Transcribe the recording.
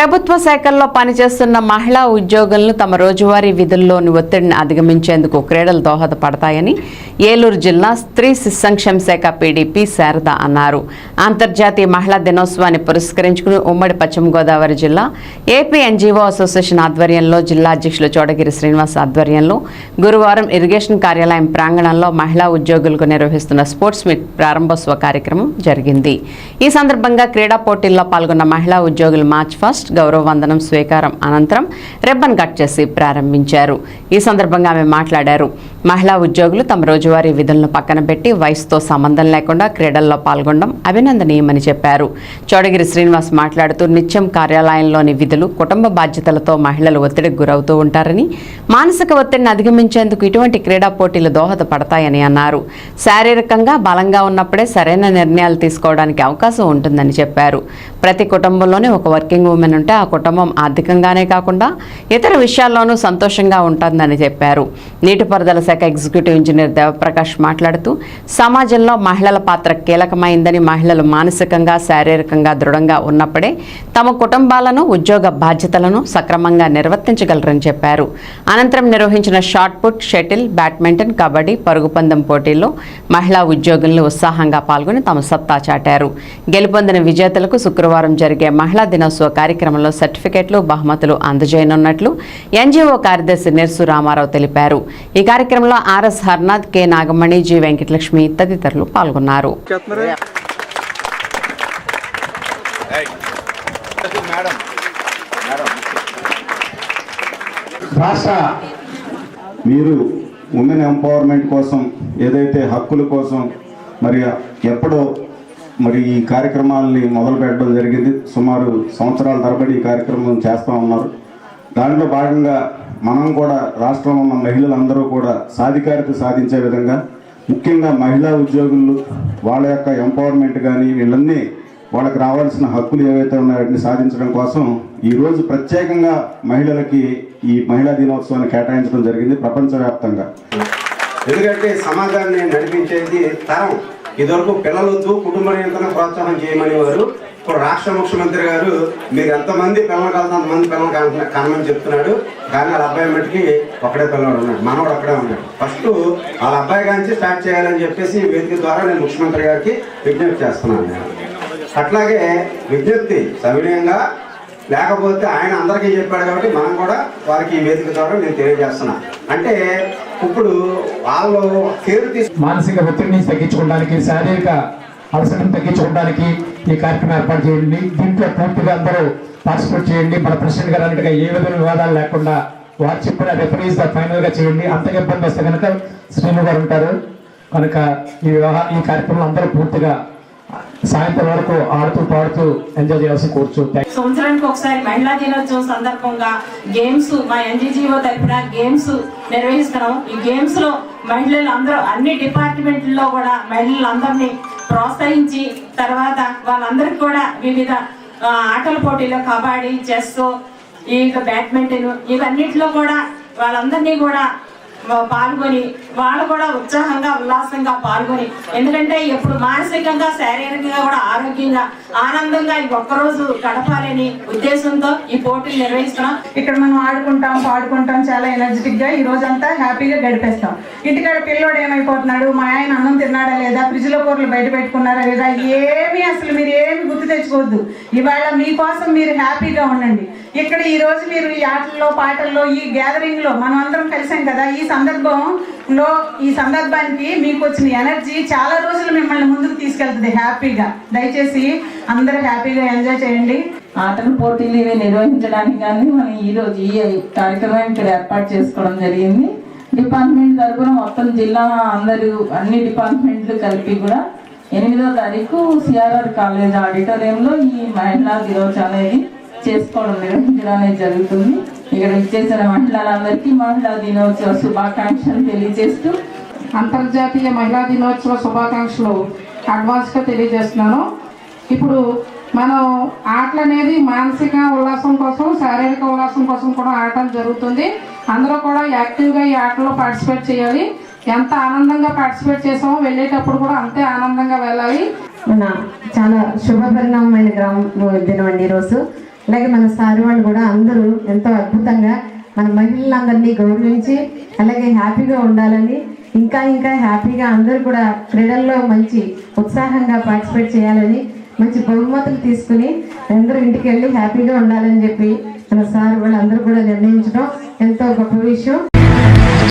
ప్రభుత్వ శాఖల్లో పనిచేస్తున్న మహిళా ఉద్యోగులను తమ రోజువారీ విధుల్లోని ఒత్తిడిని అధిగమించేందుకు క్రీడలు దోహదపడతాయని ఏలూరు జిల్లా స్త్రీ శిశు సంక్షేమ శాఖ పీడీపీ శారద అన్నారు. అంతర్జాతీయ మహిళా దినోత్సవాన్ని పురస్కరించుకుని ఉమ్మడి పశ్చిమ గోదావరి జిల్లా ఏపీ ఎన్జీఓ అసోసియేషన్ ఆధ్వర్యంలో జిల్లా అధ్యక్షులు చోడగిరి శ్రీనివాస్ ఆధ్వర్యంలో గురువారం ఇరిగేషన్ కార్యాలయం ప్రాంగణంలో మహిళా ఉద్యోగులకు నిర్వహిస్తున్న స్పోర్ట్స్ మీట్ ప్రారంభోత్సవ కార్యక్రమం జరిగింది. ఈ సందర్భంగా క్రీడా పోటీల్లో పాల్గొన్న మహిళా ఉద్యోగులు మార్చ్ ఫస్ట్ గౌరవ వందనం స్వీకారం అనంతరం రిబ్బన్ కట్ చేసి ప్రారంభించారు. ఈ సందర్భంగా ఆమె మాట్లాడారు. మహిళా ఉద్యోగులు తమ రోజువారీ విధులను పక్కన పెట్టి వయసుతో సంబంధం లేకుండా క్రీడల్లో పాల్గొనడం అభినందనీయమని చెప్పారు. చౌడగిరి శ్రీనివాస్ మాట్లాడుతూ నిత్యం కార్యాలయంలోని విధులు కుటుంబ బాధ్యతలతో మహిళలు ఒత్తిడికి గురవుతూ ఉంటారని మానసిక ఒత్తిడిని అధిగమించేందుకు ఇటువంటి క్రీడా పోటీలు దోహదపడతాయని అన్నారు. శారీరకంగా బలంగా ఉన్నప్పుడే సరైన నిర్ణయాలు తీసుకోవడానికి అవకాశం ఉంటుందని చెప్పారు. ప్రతి కుటుంబంలోనే ఒక వర్కింగ్ ఉమెన్ ఉంటే ఆ కుటుంబం ఆర్థికంగానే కాకుండా ఇతర విషయాల్లోనూ సంతోషంగా ఉంటుందని చెప్పారు. నీటిపారుదల శాఖ ఎగ్జిక్యూటివ్ ఇంజనీర్ దేవప్రకాష్ మాట్లాడుతూ సమాజంలో మహిళల పాత్ర కీలకమైందని మహిళలు మానసికంగా శారీరకంగా దృఢంగా ఉన్నప్పుడే తమ కుటుంబాలను ఉద్యోగ బాధ్యతలను సక్రమంగా నిర్వర్తించగలరని చెప్పారు. అనంతరం నిర్వహించిన shot put shuttle badminton kabaddi పరుగు పందెం పోటీల్లో మహిళా ఉద్యోగులు ఉత్సాహంగా పాల్గొని తమ సత్తా చాటారు. గెలుపొందిన విజేతలకు శుక్రవారం జరిగే మహిళా దినోత్సవ కార్యక్రమంలో సర్టిఫికెట్లు బహుమతులు అందజేయనున్నట్లు ఎన్జీఓ కార్యదర్శి నిర్సు రామారావు తెలిపారు. ఈ కార్యక్రమంలో R S Harnath K Nagamani G Venkatalakshmi తదితరులు పాల్గొన్నారు. మీరు ఉమెన్ ఎంపవర్మెంట్ కోసం ఏదైతే హక్కుల కోసం మరి ఎప్పుడో మరి ఈ కార్యక్రమాలని మొదలు పెట్టడం జరిగింది. సుమారు సంవత్సరాల తరబడి ఈ కార్యక్రమం చేస్తూ ఉన్నారు. దాంట్లో భాగంగా మనం కూడా రాష్ట్రంలో ఉన్న మహిళలందరూ కూడా సాధికారిత సాధించే విధంగా ముఖ్యంగా మహిళా ఉద్యోగులు వాళ్ళ యొక్క ఎంపవర్మెంట్ కానీ వీళ్ళన్నీ వాళ్ళకి రావాల్సిన హక్కులు ఏవైతే ఉన్నాయో వాటిని సాధించడం కోసం ఈరోజు ప్రత్యేకంగా మహిళలకి ఈ మహిళా దినోత్సవాన్ని కేటాయించడం జరిగింది ప్రపంచవ్యాప్తంగా. ఎందుకంటే సమాజాన్ని నడిపించేది తరం. ఇదివరకు పిల్లలొద్దు కుటుంబ నియంత్రణ ప్రోత్సాహం చేయమని వారు ఇప్పుడు రాష్ట్ర ముఖ్యమంత్రి గారు మీరు ఎంతమంది పిల్లలు కలిసి అంతమంది పిల్లలు కన- కానమని చెప్తున్నాడు. కానీ వాళ్ళ అబ్బాయి మట్టికి ఒకడే పిల్లవాడు ఉన్నాడు. మనవాడు అక్కడే ఉన్నాడు. ఫస్ట్ వాళ్ళ అబ్బాయి కాంచి స్టార్ట్ చేయాలని చెప్పేసి వేదిక ద్వారా నేను ముఖ్యమంత్రి గారికి విజ్ఞప్తి చేస్తున్నాను. నేను అట్లాగే విజ్ఞప్తి సవినయంగా లేకపోతే ఆయన అందరికీ చెప్పాడు కాబట్టి మనం కూడా వారికి ఈ వేదిక ద్వారా నేను తెలియజేస్తున్నాను. అంటే ఇప్పుడు వాళ్ళు కేర్ తీసు మానసిక ఒత్తిడిని తగ్గించుకోవడానికి శారీరక అవసరం తగ్గించుకోవడానికి ఈ కార్యక్రమం ఏర్పాటు చేయండి. దీంట్లో పూర్తిగా అందరూ పార్టిసిపేట్ చేయండి. మన ప్రెసిడెంట్ గారు అన్నట్టుగా ఏ విధమైన వివాదాలు లేకుండా వారు చెప్పిన రెఫరీస్ ఫైనల్గా చేయండి. అంతగా ఇబ్బంది వస్తే కనుక శ్రీను గారు ఉంటారు. కనుక ఈ వివాహ ఈ కార్యక్రమం అందరూ పూర్తిగా సాయంత్రం వరకు ఆడుతూ పాడుతూ ఎంజాయ్ చేయాల్సి కూర్చో సంవత్సరానికి ఒకసారి మహిళా దినోత్సవం సందర్భంగా గేమ్స్ మా ఎన్జీజీఓ తరపున గేమ్స్ నిర్వహిస్తున్నాం ఈ గేమ్స్లో మహిళలు అందరూ అన్ని డిపార్ట్మెంట్లో కూడా మహిళలందరినీ ప్రోత్సహించి తర్వాత వాళ్ళందరికీ కూడా వివిధ ఆటల పోటీలో కబడ్డీ చెస్ ఈ బ్యాడ్మింటన్ ఇవన్నిటిలో కూడా వాళ్ళందరినీ కూడా పాల్గొని వాళ్ళు కూడా ఉత్సాహంగా ఉల్లాసంగా పాల్గొని ఎందుకంటే ఇప్పుడు మానసికంగా శారీరకంగా కూడా ఆరోగ్యంగా ఆనందంగా ఈ ఒక్కరోజు గడపాలని ఉద్దేశంతో ఈ పోటీలు నిర్వహిస్తున్నాం. ఇక్కడ మనం ఆడుకుంటాం పాడుకుంటాం చాలా ఎనర్జెటిక్గా ఈ రోజంతా హ్యాపీగా గడిపేస్తాం. ఇంటికాడ పిల్లోడు ఏమైపోతున్నాడు? మా ఆయన అన్నం తిన్నాడా లేదా? ఫ్రిడ్జ్లో కూరలు బయట పెట్టుకున్నారా లేదా? ఏమి అసలు మీరు ఏమి గుర్తు తెచ్చుకోవద్దు. ఇవాళ మీకోసం మీరు హ్యాపీగా ఉండండి. ఇక్కడ ఈ రోజు మీరు ఈ ఆటల్లో పాటల్లో ఈ గ్యాదరింగ్లో మనం అందరం కలిసాం కదా ఈ సందర్భంలో ఈ సందర్భానికి మీకు వచ్చిన ఎనర్జీ చాలా రోజులు మిమ్మల్ని ముందుకు తీసుకెళ్తుంది హ్యాపీగా. దయచేసి అందరూ హ్యాపీగా ఎంజాయ్ చేయండి. ఆటల పోటీలు ఇవి నిర్వహించడానికి కానీ మనం ఈ రోజు ఈ కార్యక్రమం ఇక్కడ ఏర్పాటు చేసుకోవడం జరిగింది. డిపార్ట్మెంట్ తరపున మొత్తం జిల్లా అందరూ అన్ని డిపార్ట్మెంట్లు కలిపి కూడా ఎనిమిదో తారీఖు సిఆర్ఆర్ కాలేజ్ ఆడిటోరియంలో ఈ మహిళా దినోత్సవం అనేది చేసుకోవడం నిర్వహించడం అనేది జరుగుతుంది. ఇక్కడ ఇచ్చేసిన మహిళలందరికీ మహిళా దినోత్సవ శుభాకాంక్షలు తెలియజేస్తూ అంతర్జాతీయ మహిళా దినోత్సవ శుభాకాంక్షలు అడ్వాన్స్గా తెలియజేస్తున్నాను. ఇప్పుడు మనం ఆటలు అనేది మానసిక ఉల్లాసం కోసం శారీరక ఉల్లాసం కోసం కూడా ఆడటం జరుగుతుంది. అందరూ కూడా యాక్టివ్గా ఈ ఆటలో పార్టిసిపేట్ చేయాలి. ఎంత ఆనందంగా పార్టిసిపేట్ చేసామో వెళ్ళేటప్పుడు కూడా అంతే ఆనందంగా వెళ్ళాలి. మన చాలా శుభ పరిణామమైన గ్రామం దినం అండి ఈరోజు. అలాగే మన సార్ వాళ్ళు కూడా అందరూ ఎంతో అద్భుతంగా మన మహిళలందరినీ గౌరవించి అలాగే హ్యాపీగా ఉండాలని ఇంకా ఇంకా హ్యాపీగా అందరూ కూడా క్రీడల్లో మంచి ఉత్సాహంగా పార్టిసిపేట్ చేయాలని మంచి బహుమతులు తీసుకుని అందరూ ఇంటికి వెళ్ళి హ్యాపీగా ఉండాలని చెప్పి మన సార్ వాళ్ళందరూ కూడా నిర్ణయించడం ఎంతో గొప్ప విషయం.